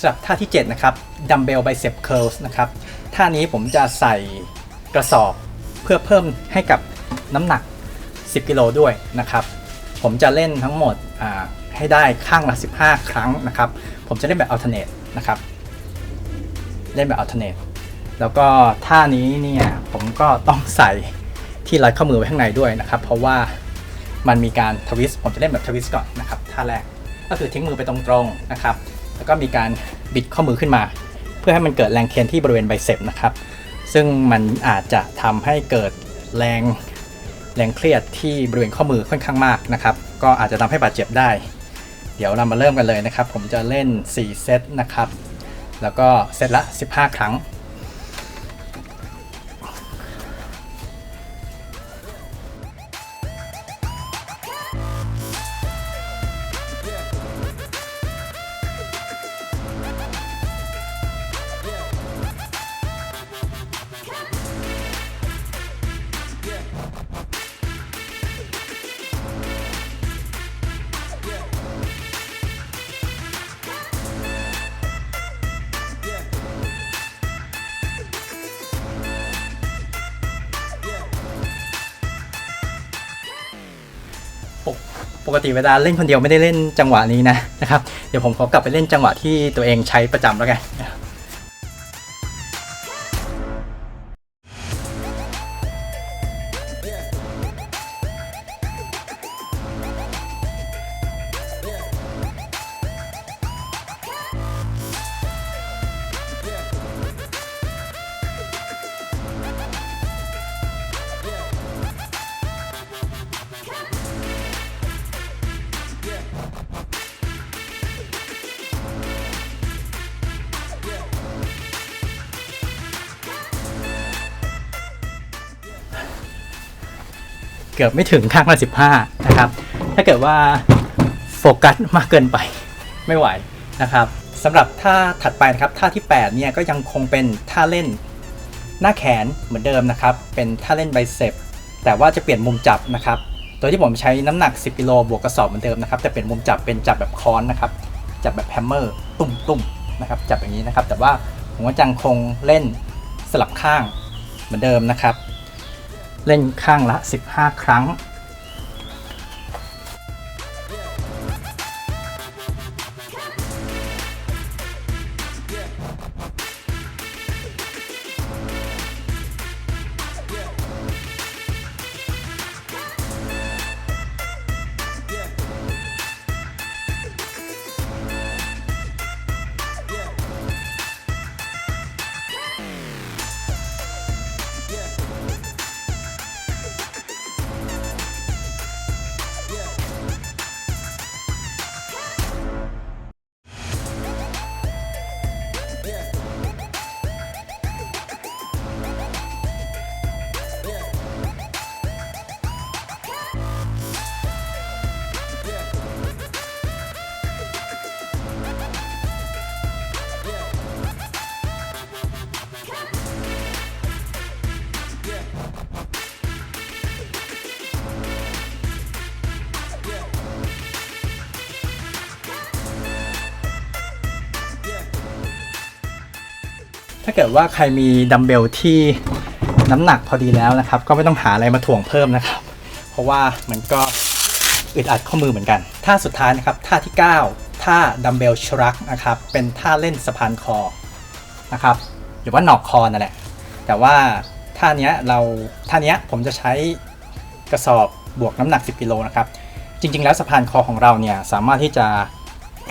สำหรับท่าที่ 7 นะครับดัมเบลไบเซ็ปเคิลส์นะครับท่านี้ผมจะใส่กระสอบเพื่อเพิ่มให้กับน้ำหนัก 10 กิโลด้วยนะครับ ผมจะเล่นทั้งหมดให้ได้ข้างละ 15 ครั้งนะครับ ผมจะเล่นแบบอัลเทอร์เนทนะครับ เล่นแบบอัลเทอร์เนทแล้วก็ท่านี้เนี่ยผมก็ต้องใส่ที่รัดข้อมือไว้ข้างในด้วยนะครับ เพราะว่ามันมีการทวิสต์ผมจะเล่นแบบทวิสต์ก่อนนะครับท่าแรกก็คือทิ้งมือไปตรงๆนะครับ แล้วก็มีการบิดข้อมือขึ้นมา เพื่อให้มันเกิดแรงเคนที่บริเวณไบเซปนะครับ ซึ่งมันอาจจะทำให้เกิดแรงแรงเครียดที่บริเวณข้อมือค่อนข้างมากนะครับ ก็อาจจะทำให้บาดเจ็บได้ เดี๋ยวเรามาเริ่มกันเลยนะครับ ผมจะเล่น 4 เซตนะครับ แล้วก็เซตละ 15 ครั้ง กปกติเวลาเล่นคนเดียวไม่ได้เล่นจังหวะนี้นะนะครับ เดี๋ยวผมขอกลับไปเล่นจังหวะที่ตัวเองใช้ประจำแล้วกัน เกือบไม่ถึงข้างละ15 นะครับ ถ้าเกิดว่าโฟกัสมากเกินไปไม่ไหวนะครับสำหรับท่าถัดไปนะครับท่าที่ 8 เนี่ยก็ยังคงเป็นท่าเล่นหน้าแขนเหมือนเดิมนะครับ เป็นท่าเล่นไบเซปแต่ว่าจะเปลี่ยนมุมจับนะครับ โดยที่ผมใช้น้ำหนัก 10กิโลบวกกระสอบเหมือนเดิมนะครับแต่เปลี่ยนมุมจับเป็นจับแบบค้อนนะครับ จับแบบแฮมเมอร์ตุ่มตุ่มๆนะครับ จับอย่างนี้นะครับ แต่ว่าผมก็ยังคงเล่นสลับข้างเหมือนเดิมนะครับ เล่นข้างละ 15 ครั้ง ถ้าเกิดว่าใครมีดัมเบลที่น้ำหนักพอดีแล้วนะครับ ก็ไม่ต้องหาอะไรมาถ่วงเพิ่มนะครับ เพราะว่ามันก็อึดอัดข้อมือเหมือนกันท่าสุดท้ายนะครับท่าที่ 9 ท่าดัมเบลชรักนะครับเป็นท่าเล่นสะพานคอนะครับหรือว่าหนอกคอนั่นแหละแต่ว่าท่านี้เราท่านี้ผมจะใช้กระสอบบวกน้ำหนัก 10กิโลนะครับจริงๆ แล้วสะพานคอของเราเนี่ยสามารถที่จะ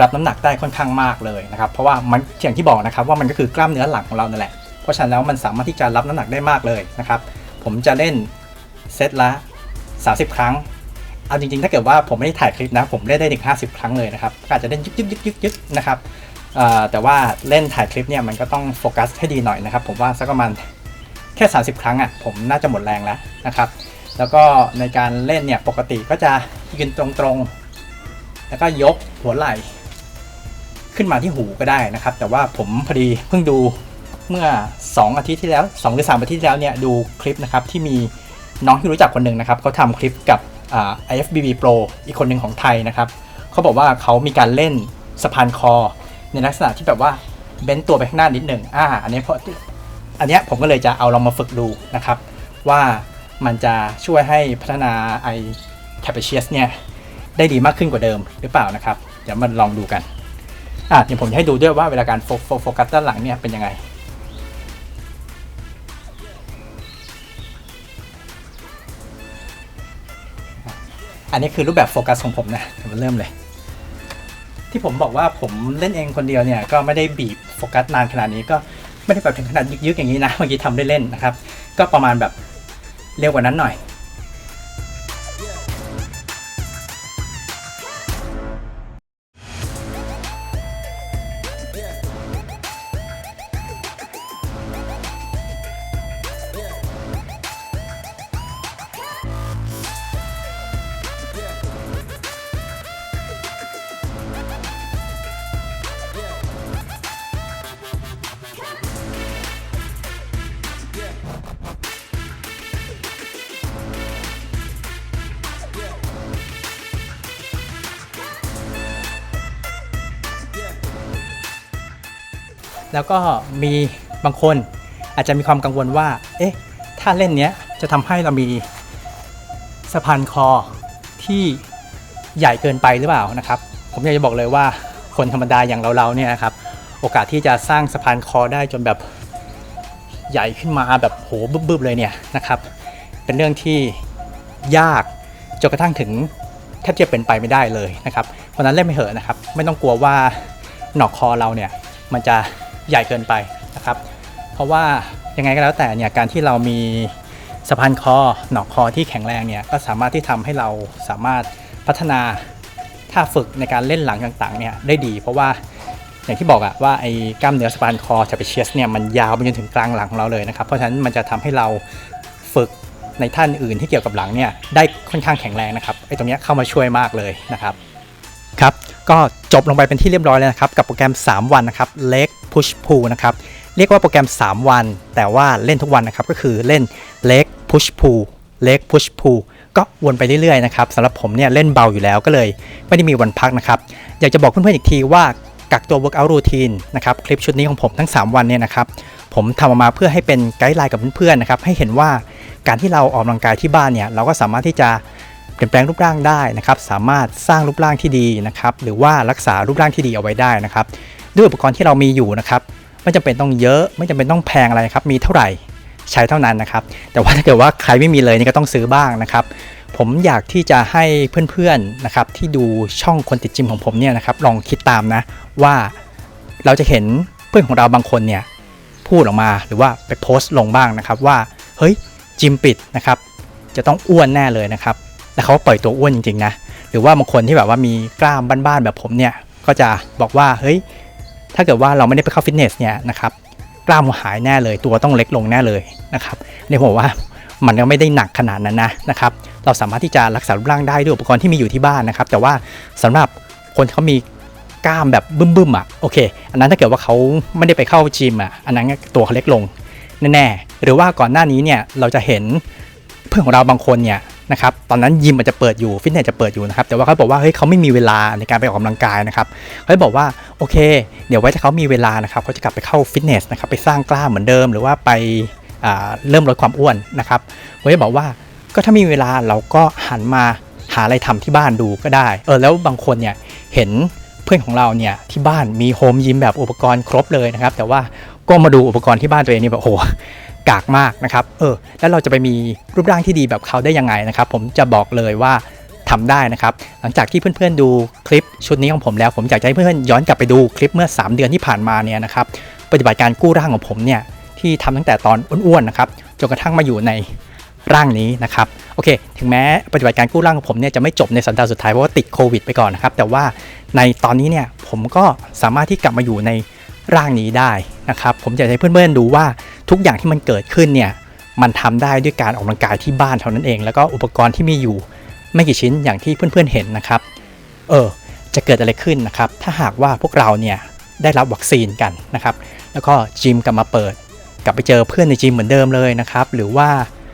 รับน้ำหนักได้ค่อนข้างมากเลยนะครับเพราะว่ามันอย่างที่บอกนะครับว่ามันก็คือกล้ามเนื้อหลังของเรานั่นแหละเพราะฉะนั้นแล้วมันสามารถที่จะรับน้ำหนักได้มากเลยนะครับผมจะเล่นเซตละ 30 ครั้งเอาจริงๆ ถ้าเกิดว่าผมไม่ได้ถ่ายคลิปนะ ผมเล่นได้ถึง50 ครั้งเลยนะครับก็อาจจะเล่นยึกยึกยึกยึกยึกนะครับแต่ว่าเล่นถ่ายคลิปเนี่ยมันก็ต้องโฟกัสให้ดีหน่อยนะครับ ผมว่าสักประมาณแค่ 30 ครั้งอะผมน่าจะหมดแรงแล้วนะครับ แล้วก็ในการเล่นเนี่ยปกติก็จะยืนตรงๆ แล้วก็ยกหัวไหล่ ขึ้นมาที่หูก็ได้นะครับ แต่ว่าผมพอดีเพิ่งดูเมื่อ 2 อาทิตย์ที่แล้ว 2 หรือ 3 อาทิตย์ที่แล้วเนี่ยดูคลิปนะครับที่มีน้องที่รู้จักคนหนึ่งนะครับเขาทำคลิปกับอ่า IFBB Pro อีกคนหนึ่งของไทยนะครับเขาบอกว่าเขามีการเล่นสะพานคอ ในลักษณะที่แบบว่าเบนตัวไปข้างหน้านิดหนึ่งอ่าอันนี้เพราะอันนี้ผมก็เลยจะเอาลองมาฝึกดูนะครับ ว่ามันจะช่วยให้พัฒนาไอแคปเปเชียสเนี่ยได้ดีมากขึ้นกว่าเดิมหรือเปล่านะครับ เดี๋ยวมันลองดูกัน อะเดี๋ยวผมจะให้ดูด้วยว่าเวลาการโฟโฟกัสด้านหลังเนี่ยเป็นยังไงอันนี้คือรูปแบบโฟกัสของผมนะเดี๋ยวมเริ่มเลย ที่ผมบอกว่าผมเล่นเองคนเดียวเนี่ยก็ไม่ได้บีบโฟกัสนานขนาดนี้ก็ไม่ได้แบบถึงขนาดยึกๆอย่างนี้นะเมื่อกี้ทำได้เล่นนะครับ ก็ประมาณแบบเร็วกว่านั้นหน่อย แล้วก็มีบางคนอาจจะมีความกังวลว่า เอ๊ะ ถ้าเล่นเนี้ยจะทำให้เรามีสะพานคอที่ใหญ่เกินไปหรือเปล่านะครับ ผมอยากจะบอกเลยว่าคนธรรมดาอย่างเราๆเนี่ยนะครับ โอกาสที่จะสร้างสะพานคอได้จนแบบใหญ่ขึ้นมาแบบโหบึ้บๆเลยเนี่ยนะครับ เป็นเรื่องที่ยากจนกระทั่งถึงแทบจะเป็นไปไม่ได้เลยนะครับ เพราะฉะนั้นเล่นไม่เหอะนะครับ ไม่ต้องกลัวว่าหนอกคอเราเนี่ยมันจะ ใหญ่เกินไปนะครับ เพราะว่ายังไงก็แล้วแต่เนี่ยการที่เรามีสะพานคอหนอกคอที่แข็งแรงเนี่ยก็สามารถที่ทำให้เราสามารถพัฒนาท่าฝึกในการเล่นหลังต่างๆเนี่ยได้ดี เพราะว่าอย่างที่บอกอะว่าไอ้กล้ามเนื้อสะพานคอชาเปเชียสเนี่ยมันยาวไปจนถึงกลางหลังของเราเลยนะครับ เพราะฉะนั้นมันจะทำให้เราฝึกในท่านอื่นที่เกี่ยวกับหลังเนี่ยได้ค่อนข้างแข็งแรงนะครับไอ้ตรงเนี้ยเข้ามาช่วยมากเลยนะครับครับก็จบลงไปเป็นที่เรียบร้อยแล้วนะครับกับโปรแกรม 3 วันนะครับ Leg Push Pull นะครับเรียกว่าโปรแกรม 3 วัน แต่ว่าเล่นทุกวันนะครับก็คือเล่น Leg Push Pull Leg Push Pull ก็วนไปเรื่อยๆนะครับสำหรับผมเนี่ยเล่นเบาอยู่แล้วก็เลย ไม่ได้มีวันพักนะครับอยากจะบอกเพื่อนๆอีกทีว่ากักตัว Workout Routine นะครับคลิปชุดนี้ของผมทั้ง 3 วันเนี่ยนะครับผมทำออกมาเพื่อให้เป็นไกด์ไลน์กับเพื่อนๆนะครับให้เห็นว่าการที่เราออกกำลังกายที่บ้านเนี่ยเราก็สามารถที่จะเปลี่ยนแปลงรูปร่างได้นะครับ สามารถสร้างรูปร่างที่ดีนะครับ หรือว่ารักษารูปร่างที่ดีเอาไว้ได้นะครับ ด้วยอุปกรณ์ที่เรามีอยู่นะครับไม่จำเป็นต้องเยอะไม่จำเป็นต้องแพงอะไรครับมีเท่าไหร่ใช้เท่านั้นนะครับ แต่ว่าถ้าเกิดว่าใครไม่มีเลยนี่ก็ต้องซื้อบ้างนะครับ ผมอยากที่จะให้เพื่อนๆนะครับที่ดูช่องคนติดจิมของผมเนี่ยนะครับลองคิดตามนะว่าเราจะเห็นเพื่อนของเราบางคนเนี่ยพูดออกมาหรือว่าไปโพสต์ลงบ้างนะครับว่าเฮ้ยจิมปิดนะครับจะต้องอ้วนแน่เลยนะครับแล้วเขาปล่อยตัวอ้วนจริงๆนะหรือว่าบางคนที่แบบว่ามีกล้ามบ้านๆแบบผมเนี่ยก็จะบอกว่าเฮ้ย ถ้าเกิดว่าเราไม่ได้ไปเข้าฟิตเนสเนี่ยนะครับกล้ามหายแน่เลยตัวต้องเล็กลงแน่เลยนะครับอันนี่ผมว่ามันก็ไม่ได้หนักขนาดนั้นนะนะครับเราสามารถที่จะรักษารูปร่างได้ด้วยอุปกรณ์ที่มีอยู่ที่บ้านนะครับ แต่ว่าสำหรับคนที่เขามีกล้ามแบบบึ้มๆอะโอเค อันนั้นถ้าเกิดว่าเขาไม่ได้ไปเข้าจิมอะอันนั้นตัวเขาเล็กลงแน่ๆหรือว่าก่อนหน้านี้เนี่ยเราจะเห็นเพื่อนของเราบางคนเนี่ย นะครับตอนนั้นยิมอาจจะเปิดอยู่ฟิตเนสจะเปิดอยู่นะครับแต่ว่าเขาบอกว่าเฮ้ยเขาไม่มีเวลาในการไปออกกำลังกายนะครับเขาบอกว่าโอเค เดี๋ยวไว้ถ้าเขามีเวลานะครับเขาจะกลับไปเข้าฟิตเนสนะครับไปสร้างกล้ามเหมือนเดิม หรือว่าไปาเริ่มลดความอ้วนนะครับผมจะบอกว่าก็ถ้ามีเวลาเราก็หันมาหาอะไรทำที่บ้านดูก็ได้เออแล้วบางคนเนี่ยเห็นเพื่อนของเราเนี่ยที่บ้านมีโฮมยิมแบบอุปกรณ์ครบเลยนะครับแต่ว่า ก็มาดูอุปกรณ์ที่บ้านตัวเองนี่แบบโอ้โหกากมากนะครับเออแล้วเราจะไปมีรูปร่างที่ดีแบบเขาได้ยังไงนะครับ ผมจะบอกเลยว่าทำได้นะครับ หลังจากที่เพื่อนๆดูคลิปชุดนี้ของผมแล้ว ผมอยากจะให้เพื่อนๆย้อนกลับไปดูคลิปเมื่อ 3 เดือนที่ผ่านมาเนี่ยนะครับปฏิบัติการกู้ร่างของผมเนี่ยที่ทำตั้งแต่ตอนอ้วนๆนะครับจนกระทั่งมาอยู่ในร่างนี้นะครับโอเค ถึงแม้ปฏิบัติการกู้ร่างของผมเนี่ยจะไม่จบในสัปดาห์สุดท้ายเพราะว่าติดโควิดไปก่อนนะครับแต่ว่าในตอนนี้เนี่ยผมก็สามารถที่กลับมาอยู่ใน ร่างนี้ได้นะครับ ผมอยากให้เพื่อนๆดูว่าทุกอย่างที่มันเกิดขึ้นเนี่ยมันทำได้ด้วยการออกกำลังกายที่บ้านเท่านั้นเอง แล้วก็อุปกรณ์ที่มีอยู่ไม่กี่ชิ้นอย่างที่เพื่อนๆเห็นนะครับ เออจะเกิดอะไรขึ้นนะครับ ถ้าหากว่าพวกเราเนี่ยได้รับวัคซีนกันนะครับ แล้วก็จิมกลับมาเปิด กลับไปเจอเพื่อนในจิมเหมือนเดิมเลยนะครับ หรือว่า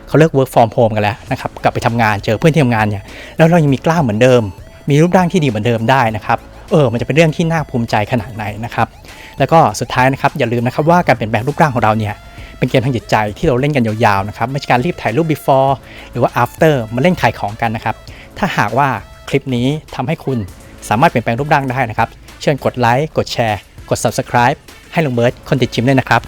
เขาเลิก work from home กันแล้วนะครับ กลับไปทำงานเจอเพื่อนที่ทำงานเนี่ย แล้วเรายังมีกล้ามเหมือนเดิม มีรูปร่างที่ดีเหมือนเดิมได้นะครับ เออ มันจะเป็นเรื่องที่น่าภูมิใจขนาดไหนนะครับ แล้วก็สุดท้ายนะครับอย่าลืมนะครับว่าการเปลี่ยนแปลงรูปร่างของเราเนี่ยเป็นเกมทางจิตใจที่เราเล่นกันยาวๆนะครับไม่ใช่การรีบถ่ายรูป before หรือว่า after มาเล่นขายของกันนะครับ ถ้าหากว่าคลิปนี้ทำให้คุณสามารถเปลี่ยนแปลงรูปร่างได้นะครับ เชิญกดไลค์กดแชร์ กด subscribe ให้ลุงเบิร์ตคนติดจิมด้วยนะครับ